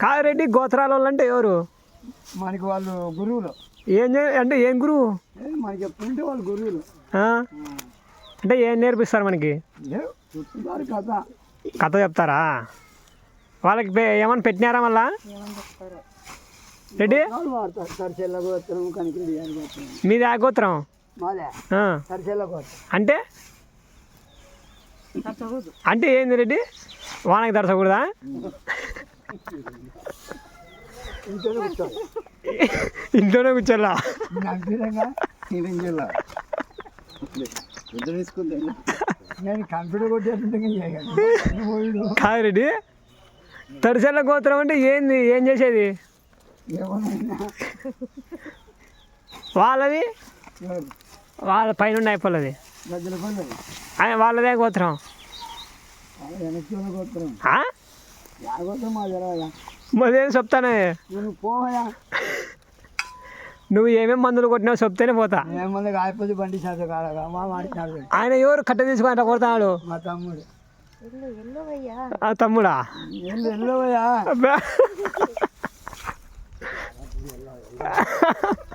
కాదిరెడ్డి గోత్రాల వాళ్ళు అంటే ఎవరు? మనకి వాళ్ళు గురువులు. ఏం చే అంటే ఏం గురువు? మనకి ఎప్పుడంటే వాళ్ళు గురువులు. ఆ? అంటే ఏం నేర్పిస్తారు మనకి? కథ. కథ చెప్తారా? వాళ్ళకి ఏమన్నా పెట్టినారా మళ్ళా? రెడ్డి? మీది ఆ గోత్రం? మాదే. ఆ. సరిచెల్ల గోత్రం. అంటే? అంటే ఏంది రెడ్డి? వానకి దర్శకూడదా? ఇంట్లోనే ఇంట్లోనే కూర్చోాలా? తీరంగా నేను కంప్యూటర్ కొట్టేస్తుంటే కాదు రెడ్డి గోత్రం అంటే ఏంది? ఏం చేసేది? వాళ్ళది? వాళ్ళ పైన అయిపోలేదు. వాళ్ళదే గోత్రం. గోత్రం. మరేం చెప్తానే నువ్వు ఏమేమి మందులు కొట్టినావు చెప్తేనే పోతా. కాయపోతే బండి ఆయన ఎవరు కట్ట తీసుకుని అట్లా కొడతాడు మా తమ్ముడు. ఆ తమ్ముడా? అబ్బా.